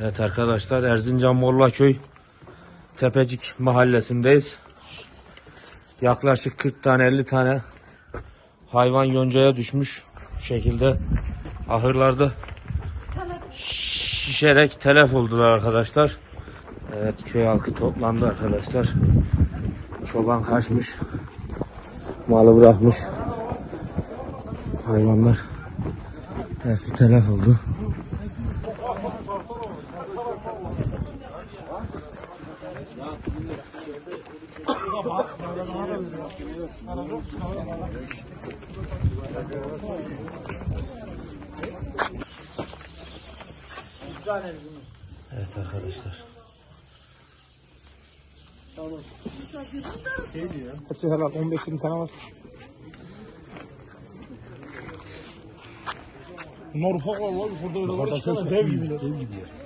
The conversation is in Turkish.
Evet arkadaşlar Erzincan Mollaköy Tepecik mahallesindeyiz. Yaklaşık 40 tane 50 tane hayvan yoncaya düşmüş şekilde ahırlarda şişerek telef oldular arkadaşlar. Evet köy halkı toplandı arkadaşlar. Çoban kaçmış. Malı bırakmış. Hayvanlar hepsi telef oldu. Evet arkadaşlar. Hepsi helal 15-20 tane var. Ufak var var. Burada öyle var. Yukarıdaki dev gibi. Dev gibi.